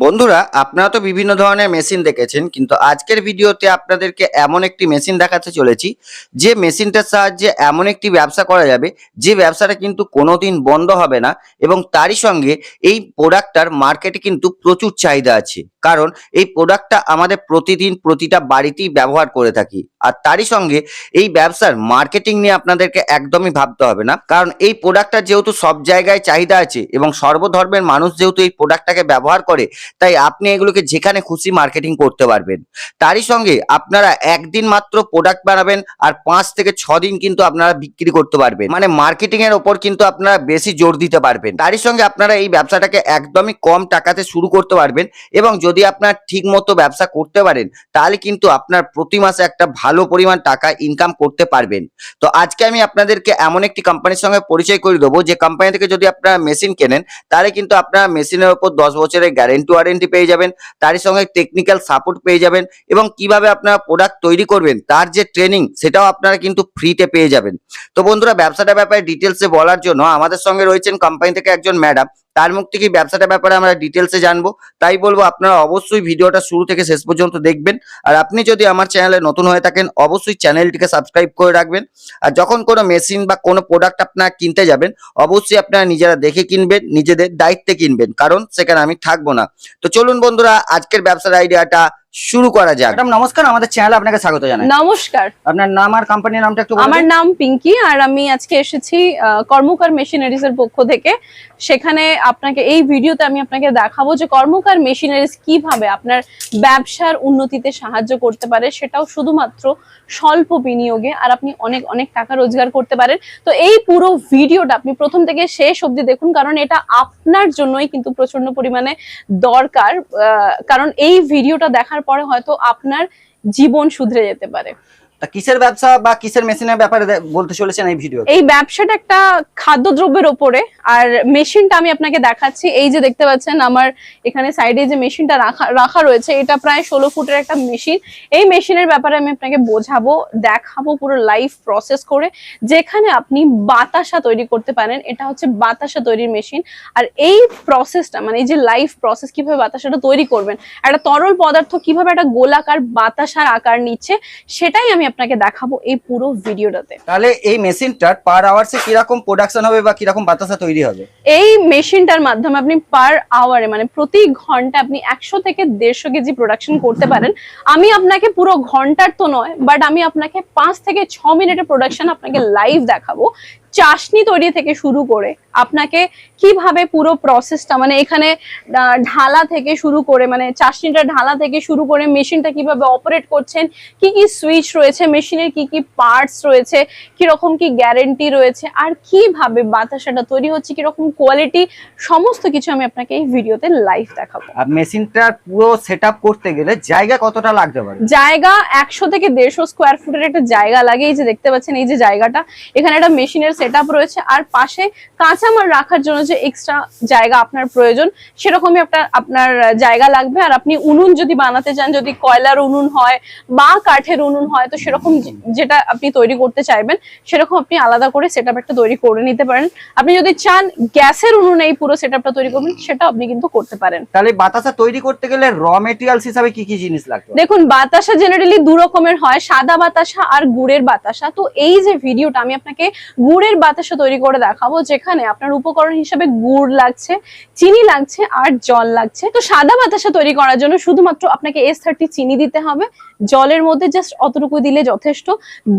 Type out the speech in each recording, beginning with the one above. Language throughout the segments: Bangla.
বন্ধুরা, আপনারা তো বিভিন্ন ধরনের মেশিন দেখেছেন, কিন্তু আজকের ভিডিওতে আপনাদেরকে এমন একটি মেশিন দেখাতে চলেছি, যে মেশিনটার সাহায্যে এমন একটি ব্যবসা করা যাবে, যে ব্যবসাটা কিন্তু কোনোদিন বন্ধ হবে না এবং তারই সঙ্গে এই প্রোডাক্টটার মার্কেটে কিন্তু প্রচুর চাহিদা আছে। কারণ এই প্রোডাক্টটা আমাদের প্রতিদিন প্রতিটা বাড়িতেই ব্যবহার করে থাকি। আর তারই সঙ্গে এই ব্যবসার মার্কেটিং নিয়ে আপনাদেরকে একদমই ভাবতে হবে না। কারণ এই প্রোডাক্টটা যেহেতু সব জায়গায় চাহিদা আছে এবং সর্বধর্মের মানুষ যেহেতু এই প্রোডাক্টটাকে ব্যবহার করে তাই আপনি এগুলোকে যেখানে খুশি মার্কেটিং করতে পারবেন। তারই সঙ্গে আপনারা একদিন মাত্র প্রোডাক্ট বানাবেন আর পাঁচ থেকে ছ দিন কিন্তু আপনারা বিক্রি করতে পারবেন। মানে মার্কেটিং এর ওপর কিন্তু আপনারা বেশি জোর দিতে পারবেন। তারই সঙ্গে আপনারা এই ব্যবসাটাকে একদমই কম টাকাতে শুরু করতে পারবেন এবং যদি আপনার ঠিক মতো ব্যবসা করতে পারেন, তাহলে কিন্তু আপনার প্রতি মাসে একটা ভালো পরিমাণ টাকা ইনকাম করতে পারবেন। তো আজকে আমি আপনাদেরকে এমন একটি কোম্পানির সঙ্গে পরিচয় করে দেবো। যে কোম্পানি থেকে যদি আপনারা মেশিন কেনেন, তাহলে কিন্তু আপনারা মেশিনের উপর দশ বছরের গ্যারেন্টি ওয়ারেন্টি পেয়ে যাবেন, তারই সঙ্গে টেকনিক্যাল সাপোর্ট পেয়ে যাবেন এবং কীভাবে আপনারা প্রোডাক্ট তৈরি করবেন, তার যে ট্রেনিং সেটাও আপনারা কিন্তু ফ্রিতে পেয়ে যাবেন। তো বন্ধুরা, ব্যবসাটা ব্যাপারে ডিটেলসে বলার জন্য আমাদের সঙ্গে রয়েছেন কোম্পানি থেকে একজন ম্যাডাম তার মুখ থেকে ব্যবসাটা ব্যাপারে আমরা ডিটেলসে জানব। তাই বলব, আপনারা অবশ্যই ভিডিওটা শুরু থেকে শেষ পর্যন্ত দেখবেন। আর আপনি যদি আমার চ্যানেলে নতুন হয়ে থাকেন, অবশ্যই চ্যানেলটিকে সাবস্ক্রাইব করে রাখবেন। আর যখন কোনো মেশিন বা কোনো প্রোডাক্ট আপনারা কিনতে যাবেন, অবশ্যই আপনারা নিজেরা দেখে কিনবেন, নিজেদের দায়িত্বে কিনবেন। কারণ সেখানে আমি থাকব না। তো চলুন বন্ধুরা, আজকের ব্যবসার আইডিয়াটা শুরু করা যাক। ম্যাডাম নমস্কার আমাদের চ্যানেলে আপনাকে স্বাগত জানাই। নমস্কার। আপনার নাম আর কোম্পানির নামটা একটু আমার নাম পিঙ্কি আর আমি আজকে এসেছি আহ, কর্মকার মেশিনারিজ এর পক্ষ থেকে। সেখানে আপনাকে এই ভিডিওতে আমি আপনাকে দেখাবো যে কর্মকার মেশিনারিজ কীভাবে আপনার ব্যবসার উন্নতিতে সাহায্য করতে পারে। সেটাও শুধুমাত্র স্বল্প বিনিয়োগে আর আপনি অনেক অনেক টাকা রোজগার করতে পারেন। তো এই পুরো ভিডিওটা আপনি প্রথম থেকে শেষ অবধি দেখুন কারণ এটা আপনার জন্যই কিন্তু প্রচণ্ড পরিমাণে দরকার। আহ, কারণ এই ভিডিওটা দেখার পরে হয়তো আপনার জীবন শুধরে যেতে পারে। কিসের ব্যবসা বা কিসের মেশিনের ব্যাপারে বলতে এই ব্যবসাটা একটা ওপরে, আর মেশিনটা আমি আপনাকে দেখাচ্ছি। এই যে দেখতে পাচ্ছেন, আমার এখানে যে মেশিনটা রাখা রাখা রয়েছে, এটা প্রায় ষোলো ফুটের একটা মেশিন। এই মেশিনের ব্যাপারে আমি আপনাকে বোঝাবো, দেখাবো পুরো লাইভ প্রসেস করে, যেখানে আপনি বাতাসা তৈরি করতে পারেন। এটা হচ্ছে বাতাসা তৈরির মেশিন। আর এই প্রসেসটা মানে এই যে লাইভ প্রসেস, কীভাবে বাতাসাটা তৈরি করবেন, একটা তরল পদার্থ কীভাবে একটা গোলাকার বাতাসার আকার নিচ্ছে, সেটাই আমি আপনাকে দেখাবো এই পুরো ভিডিওটাতে। তাহলে এই মেশিনটার পার আওয়ার্সে কীরকম প্রোডাকশন হবে বা কীরকম বাতাসা তৈরি হবে? এই মেশিনটার মাধ্যমে আপনি পার আওয়ারে মানে প্রতি ঘণ্টা আপনি একশো থেকে দেড়শো কেজি প্রোডাকশন করতে পারেন। আমি আপনাকে পুরো ঘণ্টার তো নয় বাট আমি আপনাকে 5 থেকে 6 মিনিটের প্রোডাকশন আপনাকে লাইভ দেখাবো। চাশনি তৈরি থেকে শুরু করে আপনাকে কীভাবে পুরো প্রসেসটা মানে এখানে ঢালা থেকে শুরু করে মানে চাশনিটা ঢালা থেকে শুরু করে মেশিনটা কীভাবে অপারেট করছেন কি কি সুইচ রয়েছে মেশিনের কি কি পার্টস রয়েছে কীরকম কি গ্যারেন্টি রয়েছে আর কীভাবে বাতাসাটা তৈরি হচ্ছে কীরকম কোয়ালিটি সমস্ত কিছু আমি আপনাকে এই ভিডিওতে লাইভ দেখাবো। আর মেশিনটার পুরো সেট করতে গেলে জায়গা কতটা লাগতে পারে? জায়গা একশো থেকে দেড়শো স্কোয়ার ফুটের একটা জায়গা লাগে এই যে দেখতে পাচ্ছেন এই যে জায়গাটা এখানে একটা মেশিনের সেট রয়েছে। আর পাশে কাঁচামাল রাখার জন্য যে এক্সট্রা জায়গা আপনার প্রয়োজন সেরকমই আপনার আপনার জায়গা লাগবে। আর আপনি উনুন যদি বানাতে চান যদি কয়লার উনুন হয় বা কাঠের উনুন হয় তো সেরকম যেটা আপনি তৈরি করতে চাইবেন সেরকম আপনি আলাদা করে সেট একটা তৈরি করে নিতে পারেন। আপনি যদি চান গ্যাসের উনুনে এই পুরো সেট তৈরি করবেন সেটা আপনি কিন্তু করতে পারেন। তাহলে বাতাসা তৈরি করতে গেলে র মেটেরিয়ালস হিসাবে কি কি জিনিস লাগবে? দেখুন বাতাসা জেনারেলি দু রকমের হয় সাদা বাতাসা আর গুড়ের বাতাসা। তো এই যে ভিডিওটা আমি আপনাকে গুড়ের বাতাসা তৈরি করে দেখাবো যেখানে আপনার উপকরণ হিসেবে গুড় লাগছে চিনি লাগছে আর জল লাগছে। তো সাদা বাতাসা তৈরি করার জন্য শুধুমাত্র আপনাকে এস থার্টি চিনি দিতে হবে। জলের মধ্যে জাস্ট অতটুকু দিলে যথেষ্ট।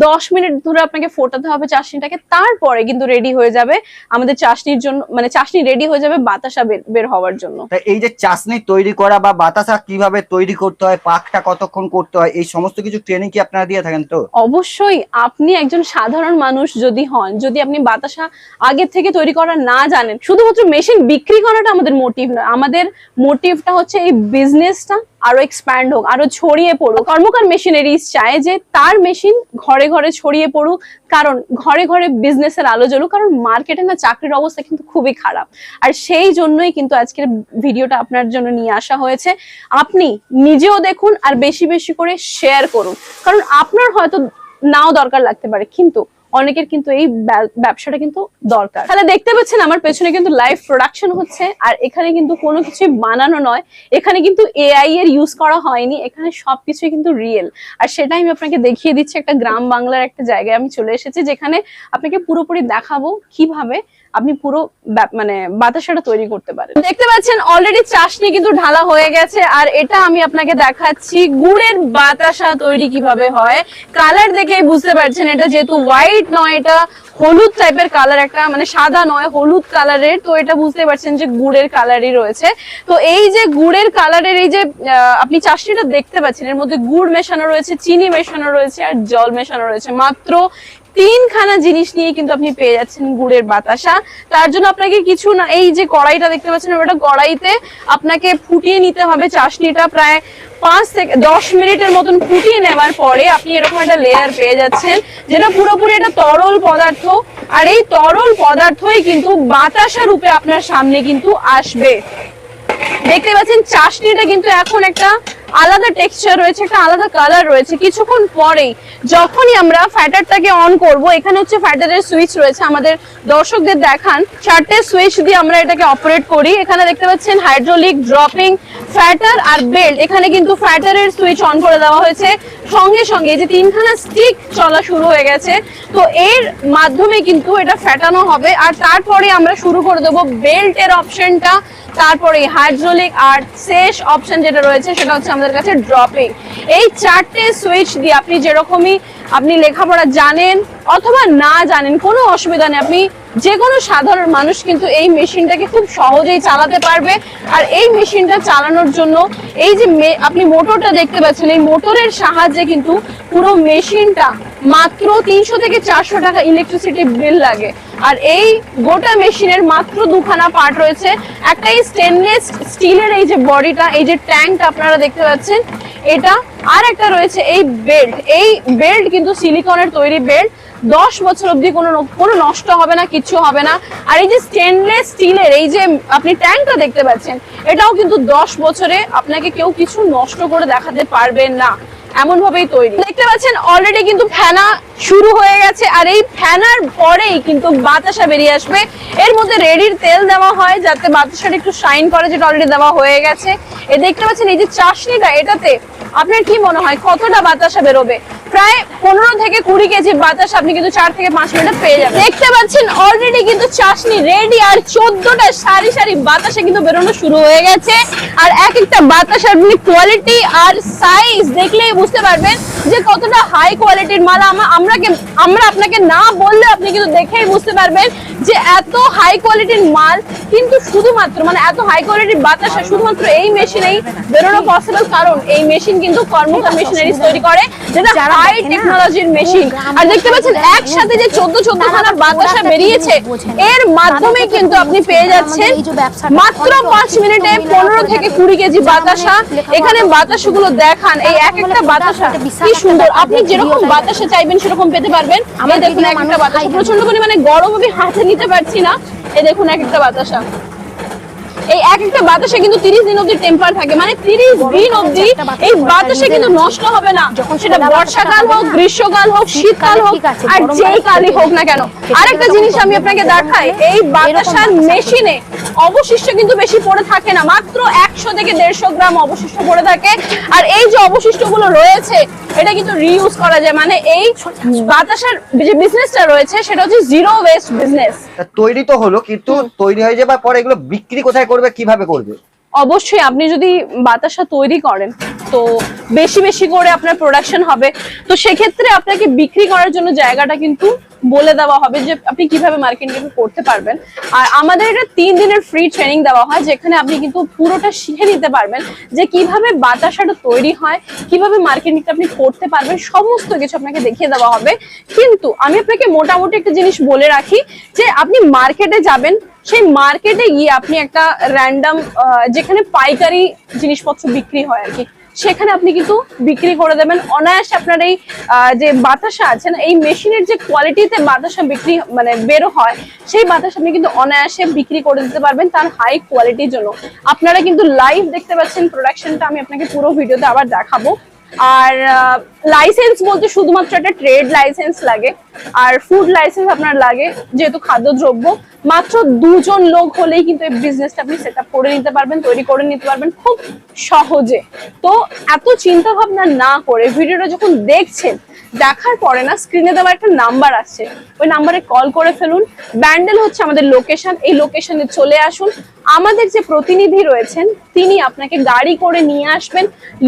দশ মিনিট ধরে আপনাকে ফোটাতে হবে চাশনিটাকে তারপরে কিন্তু রেডি হয়ে যাবে আমাদের চাশনির জন্য মানে চাশনি রেডি হয়ে যাবে বাতাসা বের- বের হওয়ার জন্য। এই যে চাশনি তৈরি করা বা বাতাসা কীভাবে তৈরি করতে হয় পাকটা কতক্ষণ করতে হয় এই সমস্ত কিছু ট্রেনিং কি আপনারা দিয়ে থাকেন তো? অবশ্যই আপনি একজন সাধারণ মানুষ যদি হন যদি আপনি বাতাসা আগে থেকে তৈরি করা না জানেন, শুধুমাত্র মেশিন বিক্রি করাটা আমাদের মোটিভ নয়। আমাদের মোটিভটা হচ্ছে এই বিজনেসটা আরও এক্সপ্যান্ড হোক, আরও ছড়িয়ে পড়ুক। কর্মকার মেশিনারিজ চায় যে তার মেশিন ঘরে ঘরে ছড়িয়ে পড়ুক, কারণ ঘরে ঘরে বিজনেসের আলো জ্বলুক, কারণ মার্কেটে না চাকরির অবস্থা কিন্তু খুবই খারাপ। আর সেই জন্যই কিন্তু আজকের ভিডিওটা আপনার জন্য নিয়ে আসা হয়েছে। আপনি নিজেও দেখুন আর বেশি বেশি করে শেয়ার করুন। কারণ আপনার হয়তো নাও দরকার লাগতে পারে, কিন্তু অনেকের কিন্তু এই ব্যবসাটা কিন্তু দরকার। তাহলে দেখতে পাচ্ছেন আমার পেছনে কিন্তু লাইভ প্রোডাকশন হচ্ছে, আর এখানে কিন্তু কোনো কিছুই বানানো নয়। এখানে কিন্তু এআই এর ইউজ করা হয়নি, এখানে সবকিছুই কিন্তু রিয়েল আর সেটা আমি আপনাকে দেখিয়ে দিচ্ছি একটা গ্রাম বাংলার একটা জায়গায় আমি চলে এসেছি, যেখানে আপনাকে পুরোপুরি দেখাবো কীভাবে আপনি পুরো মানে বাতাসাটা তৈরি করতে পারেন। দেখতে পাচ্ছেন অলরেডি চাশনি কিন্তু ঢালা হয়ে গেছে, আর এটা আমি আপনাকে দেখাচ্ছি গুড়ের বাতাসা তৈরি কীভাবে হয়। কালার দেখেই বুঝতে পারছেন, এটা যেহেতু হোয়াইট নয়, এটা হলুদ টাইপের কালার একটা মানে সাদা নয়, হলুদ কালারের তো এটা বুঝতে পারছেন যে গুড়ের কালারই রয়েছে। তো এই যে গুড়ের কালারের এই যে আপনি চাষনিটা দেখতে পাচ্ছেন, এর মধ্যে গুড় মেশানো রয়েছে, চিনি মেশানো রয়েছে, আর জল মেশানো রয়েছে। মাত্র তিনখানা জিনিস নিয়ে কিন্তু আপনি পেয়ে যাচ্ছেন গুড়ের বাতাসা। তার জন্য আপনাকে কিছু না, এই যে কড়াইটা দেখতে পাচ্ছেন, ওটা কড়াইতে আপনাকে ফুটিয়ে নিতে হবে। চাশনিটা প্রায় পাঁচ থেকে দশ মিনিটের মতন ফুটিয়ে নেওয়ার পরে আপনি এরকম একটা লেয়ার পেয়ে যাচ্ছেন, যেটা পুরোপুরি একটা তরল পদার্থ। আর এই তরল পদার্থই কিন্তু বাতাসা রূপে আপনার সামনে কিন্তু আসবে। দেখতে পাচ্ছেন, চাশনিটা কিন্তু এখন একটা আলাদা টেক্সচার রয়েছে, একটা আলাদা কালার রয়েছে। কিছুক্ষণ পরেই যখনই আমরা ফ্যাটারটাকে অন করব, এখানে হচ্ছে ফ্যাটারের সুইচ রয়েছে, আমাদের দর্শকদের দেখান। চারটে সুইচ দিয়ে আমরা এটাকে অপারেট করি। এখানে দেখতে পাচ্ছেন হাইড্রোলিক ড্রপিং ফ্যাটার আর বেল্ট। এখানে কিন্তু ফ্যাটারের সুইচ অন করে দেওয়া হয়েছে। সঙ্গে সঙ্গে যে তিনখানা স্টিক চলা শুরু হয়ে গেছে। তো এর মাধ্যমে কিন্তু এটা ফ্যাটানো হবে। আর তারপরে আমরা শুরু করে দেবো বেল্টের অপশনটা তারপরে হাইড্রোলিক আর শেষ অপশন যেটা রয়েছে, সেটা হচ্ছে আমাদের কাছে ড্রপিং এই চারটে সুইচ দিয়ে আপনি যেরকমই আপনি লেখাপড়া জানেন অথবা না জানেন, কোনো অসুবিধা নেই। আপনি যে কোনো সাধারণ মানুষ কিন্তু এই মেশিনটাকে খুব সহজেই চালাতে পারবে। আর এই মেশিনটা চালানোর জন্য এই যে আপনি মোটরটা দেখতে পাচ্ছেন, এই মোটরের সাহায্যে কিন্তু পুরো মেশিনটা মাত্র তিনশো থেকে চারশো টাকা ইলেকট্রিসিটি বিল লাগে। আর এই গোটা মেশিনের মাত্র দুখানা পার্ট রয়েছে। একটা এই স্টেনলেস স্টিলের এই যে বডিটা এই যে ট্যাঙ্কটা আপনারা দেখতে পাচ্ছেন, এটা আর একটা রয়েছে এই বেল্ট এই বেল্ট কিন্তু সিলিকনের তৈরি বেল্ট দশ বছর অবধি কোনো কোনো নষ্ট হবে না কিছু হবে না। আর এই যে স্টেনলেস স্টিলের এই যে আপনি ট্যাঙ্কটা দেখতে পাচ্ছেন, এটাও কিন্তু দশ বছরে আপনাকে কেউ কিছু নষ্ট করে দেখাতে পারবে না। এমন ভাবেই তৈরি। দেখতে পাচ্ছেন অলরেডি কিন্তু ফেনা শুরু হয়ে গেছে, আর এই ফেনার পরেই কিন্তু বাতাসা বেরিয়ে আসবে। এর মধ্যে রেডির তেল দেওয়া হয় যাতে বাতাসাটা একটু শাইন করে, যেটা অলরেডি দেওয়া হয়ে গেছে। এ দেখতে পাচ্ছেন, এই যে চাষনিটা এটাতে আপনার কি মনে হয়, কতটা বাতাসা বেরোবে? প্রায় পনেরো থেকে কুড়ি কেজি বাতাস আপনি কিন্তু চার থেকে পাঁচ মিনিটে পেয়ে যাবেন। দেখতে পাচ্ছেন অলরেডি কিন্তু চাশনি রেডি আর চোদ্দটা সারি সারি বাতাসে কিন্তু বেরোনো শুরু হয়ে গেছে। আর এক একটা বাতাস আপনি কোয়ালিটি আর সাইজ দেখলেই বুঝতে পারবেন যে কতটা হাই কোয়ালিটির মাল আমরা আমরা আপনাকে না বললে আপনি কিন্তু দেখেই বুঝতে পারবেন যে এত হাই কোয়ালিটির মাল কিন্তু শুধুমাত্র মানে এত হাই কোয়ালিটির বাতাসা শুধুমাত্র এই মেশিনেই বেরোনো পসিবল কারণ এই মেশিন কিন্তু কর্মকার মেশিনারিজ তৈরি করে যেটা হাই টেকনোলজির মেশিন আর দেখতে পাচ্ছেন একসাথে যে চোদ্দ চোদ্দ খানা বাতাসা বেরিয়েছে এর মাধ্যমে কিন্তু আপনি পেয়ে যাচ্ছেন মাত্র পাঁচ মিনিটে পনেরো থেকে কুড়ি কেজি বাতাসা এখানে বাতাসাগুলো। দেখান। এই এক একটা বাতাসা কি সুন্দর। আপনি যেরকম বাতাসা চাইবেন সেরকম পেতে পারবেন। দেখুন এক একটা বাতাসা প্রচণ্ড পরিমাণে গরম হাতে নিতে পারছি না। এই দেখুন এক একটা বাতাসা। এই এক একটা বাতাসে কিন্তু তিরিশ দিন অব্দি টেম্পার থাকে। মানে তিরিশ দিন অব্দি এই বাতাসে কিন্তু নষ্ট হবে না। যখন সেটা বর্ষাকাল হোক গ্রীষ্মকাল হোক শীতকাল হোক আর যেই কালই হোক না কেন সেটা আরেকটা জিনিস আমি আপনাকে দেখাই। এই বাতাসার মেশিনে অবশিষ্ট কিন্তু বেশি পড়ে থাকে না। মাত্র একশো থেকে দেড়শো গ্রাম অবশিষ্ট পড়ে থাকে। আর এই যে অবশিষ্টগুলো রয়েছে এটা কিন্তু রিউজ করা যায়। মানে এই বাতাসের যে বিজনেসটা রয়েছে, সেটা হচ্ছে জিরো ওয়েস্ট বিজনেস তৈরি তো হলো, কিন্তু তৈরি হয়ে যাবার পরে এগুলো বিক্রি কোথায় করবে, কীভাবে করবে? অবশ্যই আপনি যদি বাতাসা তৈরি করেন, তো বেশি বেশি করে আপনার প্রোডাকশন হবে। তো সেক্ষেত্রে আপনাকে বিক্রি করার জন্য জায়গাটা কিন্তু বলে দেওয়া হবে যে আপনি কীভাবে মার্কেটিং করতে পারবেন। আর আমাদের এটা তিন দিনের ফ্রি ট্রেনিং দেওয়া হয়, যেখানে আপনি কিন্তু পুরোটা শিখে নিতে পারবেন যে কীভাবে বাতাসাটা তৈরি হয়, কীভাবে মার্কেটিংটা আপনি করতে পারবেন, সমস্ত কিছু আপনাকে দেখিয়ে দেওয়া হবে। কিন্তু আমি আপনাকে মোটামুটি একটা জিনিস বলে রাখি যে আপনি মার্কেটে যাবেন সেই মার্কেটে গিয়ে আপনি একটা র্যান্ডম যেখানে পাইকারি জিনিসপত্র বিক্রি হয় আর কি, সেখানে আপনি কিন্তু বিক্রি করে দেবেন। অনায়াসে আপনার এই যে বাতাসা আছে না, এই মেশিনের যে কোয়ালিটিতে বাতাসা বিক্রি মানে বেরো হয়, সেই বাতাস আপনি কিন্তু অনায়াসে বিক্রি করে দিতে পারবেন তার হাই কোয়ালিটির জন্য। আপনারা কিন্তু লাইভ দেখতে পাচ্ছেন প্রোডাকশনটা আমি আপনাকে পুরো ভিডিওতে আবার দেখাবো। আর লাইসেন্স বলতে শুধুমাত্র একটা ট্রেড লাইসেন্স লাগে, আর ফুড লাইসেন্স আপনার লাগে যেহেতু খাদ্যদ্রব্য, মাত্র দুজন লোক হলেই কিন্তু এই বিজনেসটা আপনি সেট করে নিতে পারবেন, তৈরি করে নিতে পারবেন খুব সহজে। তো এত চিন্তা ভাবনা না করে ভিডিওটা যখন দেখছেন, দেখার পরে না স্ক্রিনে দেওয়া একটা নাম্বার আসছে। ওই নাম্বারে কল করে ফেলুন। ব্যান্ডেল হচ্ছে আমাদের লোকেশন এই লোকেশনে চলে আসুন। আমাদের যে প্রতিনিধি রয়েছেন, তিনি আপনাকে গাড়ি করে নিয়ে আসবেন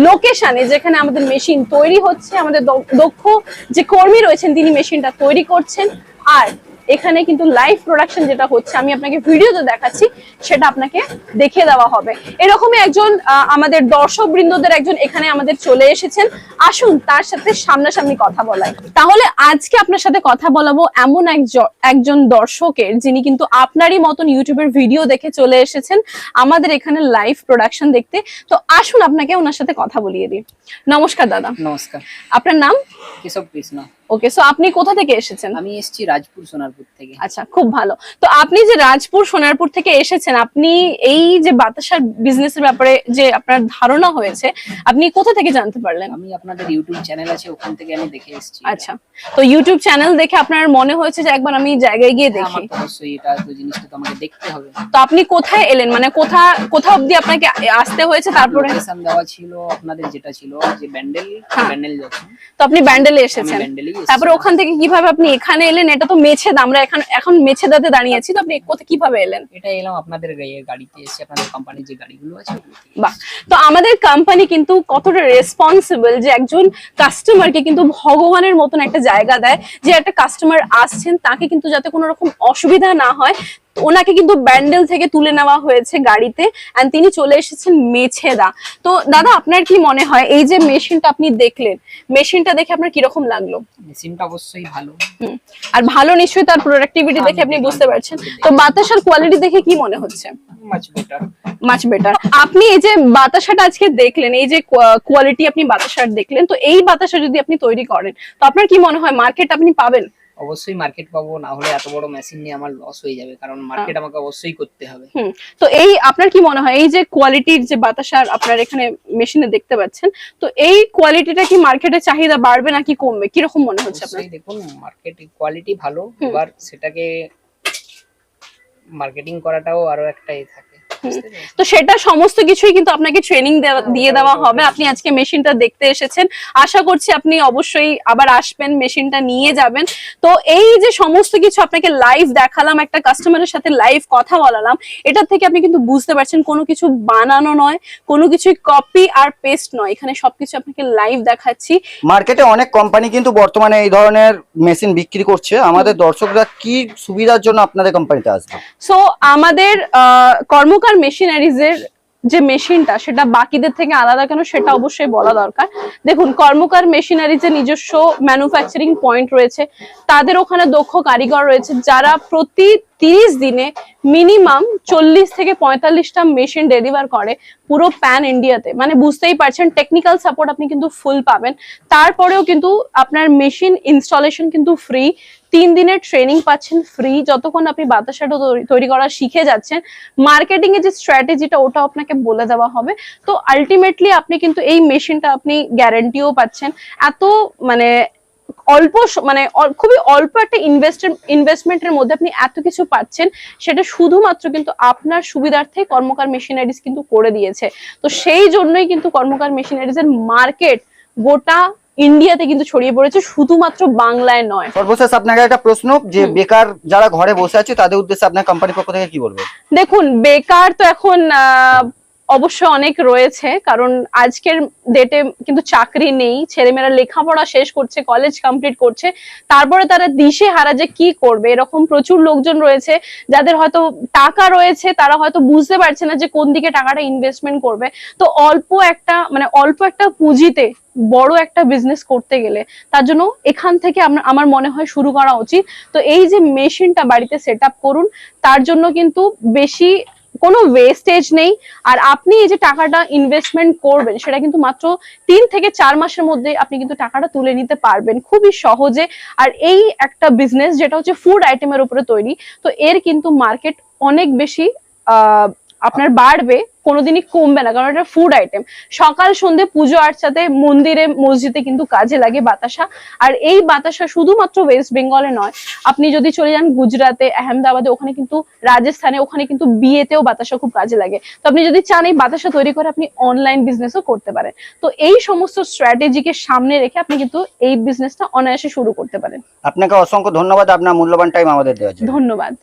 লোকেশনে যেখানে আমাদের মেশিন তৈরি হচ্ছে। আমাদের দ- দক্ষ যে কর্মী রয়েছেন তিনি মেশিনটা তৈরি করছেন। আর এখানে কিন্তু লাইভ প্রোডাকশন যেটা হচ্ছে আমি আপনাকে ভিডিওতে দেখাচ্ছি সেটা আপনাকে দেখিয়ে দেওয়া হবে। এরকমই একজন আমাদের দর্শক বৃন্দদের একজন এখানে আমাদের চলে এসেছেন। আসুন তার সাথে সামনাসামনি কথা বলাই। তাহলে আজকে আপনার সাথে কথা বলাবো এমন একজ- একজন দর্শকের যিনি কিন্তু আপনারই মতন ইউটিউবের ভিডিও দেখে চলে এসেছেন আমাদের এখানে লাইভ প্রোডাকশন দেখতে। তো আসুন আপনাকে ওনার সাথে কথা বলিয়ে দিই। নমস্কার দাদা। নমস্কার। আপনার নাম? কেশব কৃষ্ণ। ওকে সো আপনি কোথা থেকে এসেছেন? আমি এসেছি রাজপুর সোনারপুর থেকে। আচ্ছা খুব ভালো। তো আপনি যে রাজপুর সোনারপুর থেকে এসেছেন আপনি এই যে বাতাসার বিজনেসের ব্যাপারে যে আপনার ধারণা হয়েছে আপনি কোথা থেকে জানতে পারলেন? আমি আপনাদের ইউটিউব চ্যানেল আছে ওখান থেকে আমি দেখে এসেছি। আচ্ছা তো ইউটিউব চ্যানেল দেখে আপনার মনে হয়েছে যে একবার আমি জায়গায় গিয়ে হ্যাঁ, আমার দেখি অবশ্যই এটা তো জিনিসটা তো আমাকে দেখতে হবে। তো আপনি কোথায় এলেন? মানে কোথা কোথা অবধি আপনাকে আসতে হয়েছে তারপরে? দেওয়া ছিল আপনাদের যেটা ছিল যে ব্যান্ডেল হ্যাঁ। ব্যান্ডেল তো আপনি ব্যান্ডেলে এসেছেন। ব্যান্ডেলই তারপরে ওখান থেকে কীভাবে আপনি এখানে এলেন? এটা তো মেছেদ আমরা এখন এখন মেছেদাতে দাঁড়িয়ে আছি তো আপনি কোথায় কীভাবে এলেন? এটা এলাম আপনাদের গাড়িতে এসে আপনাদের কোম্পানির যে গাড়িগুলো আছে বাহ। তো আমাদের কোম্পানি কিন্তু কতটা রেসপন্সিবল যে একজন কাস্টমারকে কিন্তু ভগবানের মতন একটা জায়গা দেয় যে একটা কাস্টমার আসছেন তাকে কিন্তু যাতে কোনো রকম অসুবিধা না হয় তো ওনাকে কিন্তু ব্যান্ডেল থেকে তুলে নেওয়া হয়েছে গাড়িতে তিনি চলে এসেছেন মেছেদা। তো দাদা আপনার কি মনে হয় এই যে মেশিনটা আপনি দেখলেন মেশিনটা দেখে আপনার কীরকম লাগল? মেশিনটা অবশ্যই ভালো। আর ভালো নিশ্চয়ই তার প্রোডাক্টিভিটি দেখে আপনি বুঝতে পারছেন। তো বাতাসার কোয়ালিটি দেখে কি মনে হচ্ছে? মাচ বেটার আপনি এই যে বাতাসাটা আজকে দেখলেন এই যে কোয়ালিটি আপনি বাতাসার দেখলেন তো এই বাতাসা যদি আপনি তৈরি করেন তো আপনার কি মনে হয় মার্কেট আপনি পাবেন? অবশ্যই মার্কেট পাবো না হলে এত বড় মেশিন নিয়ে আমার লস হয়ে যাবে কারণ মার্কেট আমাকে অবশ্যই করতে হবে। তো এই আপনার কি মনে হয় এই যে কোয়ালিটির যে বাতাসার আপনার এখানে মেশিনে দেখতে পাচ্ছেন তো এই কোয়ালিটিটা কি মার্কেটে চাহিদা বাড়বে নাকি কমবে? কীরকম মনে হচ্ছে আপনার? দেখুন মার্কেট কোয়ালিটি ভালো এবার সেটাকে মার্কেটিং করাটাও আরও একটা থাকে? তো সেটা সমস্ত কিছুই কিন্তু আপনাকে ট্রেনিং দিয়ে দেওয়া হবে। আপনি আজকে মেশিনটা দেখতে এসেছেন। আশা করছি আপনি অবশ্যই আবার আসবেন মেশিনটা নিয়ে যাবেন। তো এই যে সমস্ত কিছু আপনাকে লাইভ দেখালাম একটা কাস্টমারের সাথে লাইভ কথা বলালাম এটা থেকে আপনি কিন্তু বুঝতে পারছেন কোনো কিছু বানানো নয় কোনো কিছুই কপি আর পেস্ট নয়। এখানে সবকিছু আপনাকে লাইভ দেখাচ্ছি। মার্কেটে অনেক কোম্পানি কিন্তু বর্তমানে এই ধরনের মেশিন বিক্রি করছে। আমাদের দর্শকরা কি সুবিধার জন্য আপনাদের কোম্পানিতে আসবে? সো আমাদের আহ, কর্মকার মেশিনারিজের যে মেশিনটা, সেটা বাকিদের থেকে আলাদা কেন সেটা অবশ্যই বলা দরকার। দেখুন, কর্মকার মেশিনারিজের নিজস্ব ম্যানুফ্যাকচারিং পয়েন্ট রয়েছে। তাদের ওখানে দক্ষ কারিগর রয়েছে যারা প্রতি তিরিশ দিনে মিনিমাম চল্লিশ থেকে পঁয়তাল্লিশটা মেশিন ডেলিভার করে পুরো প্যান ইন্ডিয়াতে মানে বুঝতেই পারছেন টেকনিক্যাল সাপোর্ট আপনি কিন্তু ফুল পাবেন। তারপরেও কিন্তু আপনার মেশিন ইনস্টলেশন কিন্তু ফ্রি তিন দিনের ট্রেনিং পাচ্ছেন ফ্রি যতক্ষণ আপনি বাতাসাটা তৈরি- করা শিখে যাচ্ছেন। মার্কেটিং এর যে স্ট্র্যাটেজিটা ওটা আপনাকে বলে দেওয়া হবে। তো আলটিমেটলি আপনি কিন্তু এই মেশিনটা আপনি গ্যারেন্টিও পাচ্ছেন। এত মানে অল্প মানে খুবই অল্প একটা ইনভেস্ট ইনভেস্টমেন্টের মধ্যে আপনি এত কিছু পাচ্ছেন, সেটা শুধুমাত্র কিন্তু আপনার সুবিধার্থে কর্মকার মেশিনারিজ কিন্তু করে দিয়েছে। তো সেই জন্যই কিন্তু কর্মকার মেশিনারিজ এর মার্কেট গোটা ইন্ডিয়াতে কিন্তু ছড়িয়ে পড়েছে শুধুমাত্র বাংলায় নয়। সর্বশেষ আপনাকে একটা প্রশ্ন যে বেকার যারা ঘরে বসে আছে তাদের উদ্দেশ্যে আপনার কোম্পানির পক্ষ থেকে কি বলবেন? দেখুন বেকার তো এখন অবশ্যই অনেক রয়েছে কারণ আজকের ডেটে কিন্তু চাকরি নেই ছেলেমেয়েরা লেখাপড়া শেষ করছে কলেজ কমপ্লিট করছে তারপরে তারা দিশে হারা যে কি করবে? এরকম প্রচুর লোকজন রয়েছে যাদের হয়তো টাকা রয়েছে তারা হয়তো বুঝতে পারছে না যে কোন দিকে টাকাটা ইনভেস্টমেন্ট করবে। তো অল্প একটা মানে অল্প একটা পুঁজিতে বড় একটা বিজনেস করতে গেলে, তার জন্য এখান থেকে আমার মনে হয় শুরু করা উচিত। তো এই যে মেশিনটা বাড়িতে সেট করুন, তার জন্য কিন্তু বেশি কোনো ওয়েস্টেজ নেই। আর আপনি এই যে টাকাটা ইনভেস্টমেন্ট করবেন, সেটা কিন্তু মাত্র তিন থেকে চার মাসের মধ্যে আপনি কিন্তু টাকাটা তুলে নিতে পারবেন খুবই সহজে। আর এই একটা বিজনেস যেটা হচ্ছে ফুড আইটেমের উপরে তৈরি, তো এর কিন্তু মার্কেট অনেক বেশি আপনার বাড়বে। কোনোদিনই কমবে না কারণ এটা ফুড আইটেম সকাল সন্ধে পুজো আর্চাতে মন্দিরে মসজিদে কিন্তু কাজে লাগে বাতাসা। আর এই বাতাসা শুধুমাত্র ওয়েস্ট বেঙ্গলে নয় আপনি যদি চলে যান গুজরাটে আহমেদাবাদে ওখানে কিন্তু রাজস্থানে ওখানে কিন্তু বিয়েতেও বাতাসা খুব কাজে লাগে। তো আপনি যদি চান এই বাতাসা তৈরি করে আপনি অনলাইন বিজনেসও করতে পারেন। তো এই সমস্ত স্ট্র্যাটেজিকে সামনে রেখে আপনি কিন্তু এই বিজনেসটা অনায়াসে শুরু করতে পারেন। আপনাকে অসংখ্য ধন্যবাদ আপনার মূল্যবান টাইম আমাদের দেওয়ার জন্য। ধন্যবাদ।